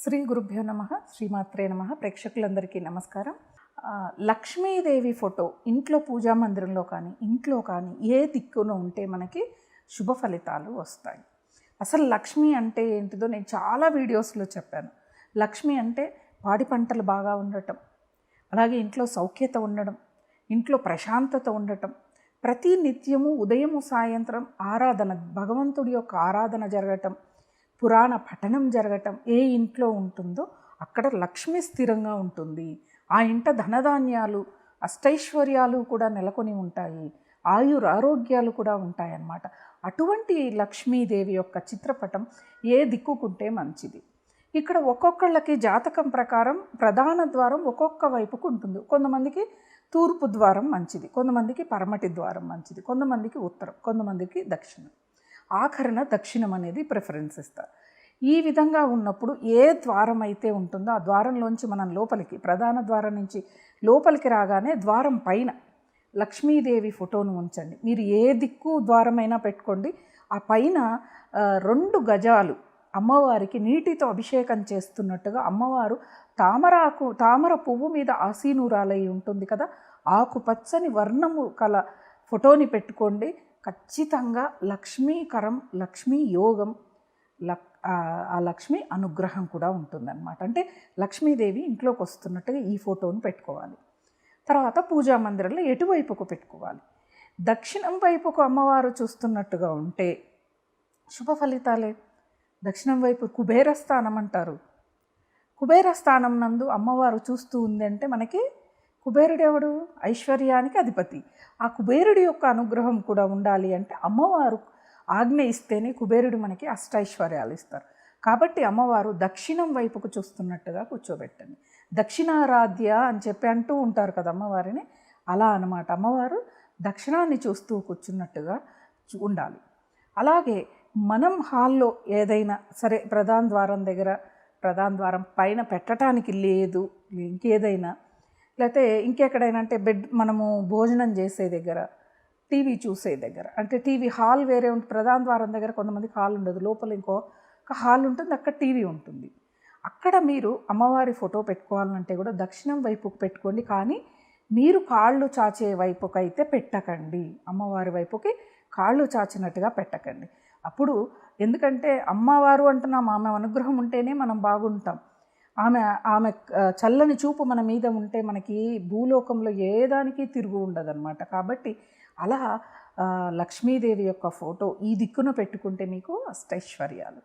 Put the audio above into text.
శ్రీ గురుభ్యో నమ శ్రీమాత్రే నమ. ప్రేక్షకులందరికీ నమస్కారం. లక్ష్మీదేవి ఫోటో ఇంట్లో పూజా మందిరంలో కానీ ఇంట్లో కానీ ఏ దిక్కున ఉంటే మనకి శుభ ఫలితాలు వస్తాయి. అసలు లక్ష్మి అంటే ఏంటిదో నేను చాలా వీడియోస్లో చెప్పాను. లక్ష్మి అంటే పాడి పంటలు బాగా ఉండటం అలాగే ఇంట్లో సౌఖ్యత ఉండడం ఇంట్లో ప్రశాంతత ఉండటం. ప్రతి నిత్యము ఉదయము సాయంత్రం ఆరాధన భగవంతుడి యొక్క ఆరాధన జరగటం పురాణ పఠనం జరగటం ఏ ఇంట్లో ఉంటుందో అక్కడ లక్ష్మి స్థిరంగా ఉంటుంది. ఆ ఇంట ధనధాన్యాలు అష్టైశ్వర్యాలు కూడా నెలకొని ఉంటాయి. ఆయురారోగ్యాలు కూడా ఉంటాయన్నమాట. అటువంటి లక్ష్మీదేవి యొక్క చిత్రపటం ఏ దిక్కుకుంటే మంచిది. ఇక్కడ ఒక్కొక్కళ్ళకి జాతకం ప్రకారం ప్రధాన ద్వారం ఒక్కొక్క వైపుకు ఉంటుంది. కొంతమందికి తూర్పు ద్వారం మంచిది కొంతమందికి పరమటి ద్వారం మంచిది కొంతమందికి ఉత్తరం కొంతమందికి దక్షిణం. ఆఖరణ దక్షిణం అనేది ప్రిఫరెన్స్ ఇస్తారు ఈ విధంగా ఉన్నప్పుడు ఏ ద్వారం అయితే ఉంటుందో ఆ ద్వారంలోంచి మనం లోపలికి ప్రధాన ద్వారం నుంచి లోపలికి రాగానే ద్వారం పైన లక్ష్మీదేవి ఫోటోను ఉంచండి. మీరు ఏ దిక్కు ద్వారమైనా పెట్టుకోండి. ఆ పైన రెండు గజాలు అమ్మవారికి నీటితో అభిషేకం చేస్తున్నట్టుగా అమ్మవారు తామరాకు తామర పువ్వు మీద ఆసీనురాలై ఉంటుంది కదా ఆకుపచ్చని వర్ణము కల ఫోటోని పెట్టుకోండి. ఖచ్చితంగా లక్ష్మీకరం లక్ష్మీ యోగం లక్ ఆ- లక్ష్మి అనుగ్రహం కూడా ఉంటుందన్నమాట. అంటే లక్ష్మీదేవి ఇంట్లోకి వస్తున్నట్టుగా ఈ ఫోటోను పెట్టుకోవాలి. తర్వాత పూజా మందిరంలో ఎటువైపుకు పెట్టుకోవాలి? దక్షిణం వైపుకు అమ్మవారు చూస్తున్నట్టుగా ఉంటే శుభ ఫలితాలే. దక్షిణం వైపు కుబేర స్థానం అంటారు. కుబేర స్థానం నందు అమ్మవారు చూస్తూ ఉందంటే మనకి కుబేరుడెవడు? ఐశ్వర్యానికి అధిపతి. ఆ కుబేరుడి యొక్క అనుగ్రహం కూడా ఉండాలి అంటే అమ్మవారు ఆజ్ఞ ఇస్తేనే కుబేరుడు మనకి అష్టైశ్వర్యాలు ఇస్తారు. కాబట్టి అమ్మవారు దక్షిణం వైపుకు చూస్తున్నట్టుగా కూర్చోబెట్టండి. దక్షిణారాధ్య అని చెప్పి అంటూ ఉంటారు కదా అమ్మవారిని. అలా అన్నమాట. అమ్మవారు దక్షిణాన్ని చూస్తూ కూర్చున్నట్టుగా చూ- ఉండాలి. అలాగే మనం హాల్లో ఏదైనా సరే ప్రధాన ద్వారం దగ్గర ప్రధాన ద్వారం పైన పెట్టడానికి లేదు ఇంకేదైనా లేకపోతే ఇంకెక్కడైనా అంటే బెడ్ మనము భోజనం చేసే దగ్గర టీవీ చూసే దగ్గర అంటే టీవీ హాల్ వేరే ఉంటుంది ప్రధాన ద్వారం దగ్గర కొంతమందికి హాల్ ఉండదు. లోపల ఇంకో ఒక హాల్ ఉంటుంది అక్కడ టీవీ ఉంటుంది. అక్కడ మీరు అమ్మవారి ఫోటో పెట్టుకోవాలంటే కూడా దక్షిణం వైపుకు పెట్టుకోండి. కానీ మీరు కాళ్ళు చాచే వైపుకి అయితే పెట్టకండి. అమ్మవారి వైపుకి కాళ్ళు చాచినట్టుగా పెట్టకండి. అప్పుడు ఎందుకంటే అమ్మవారు అంటున్నాం ఆమె అనుగ్రహం ఉంటేనే మనం బాగుంటాం. ఆమె ఆమె చల్లని చూపు మన మీద ఉంటే మనకి భూలోకంలో ఏ దానికి తిరుగు ఉండదన్నమాట. కాబట్టి అలా లక్ష్మీదేవి యొక్క ఫోటో ఈ దిక్కున పెట్టుకుంటే మీకు అష్టైశ్వర్యాలు.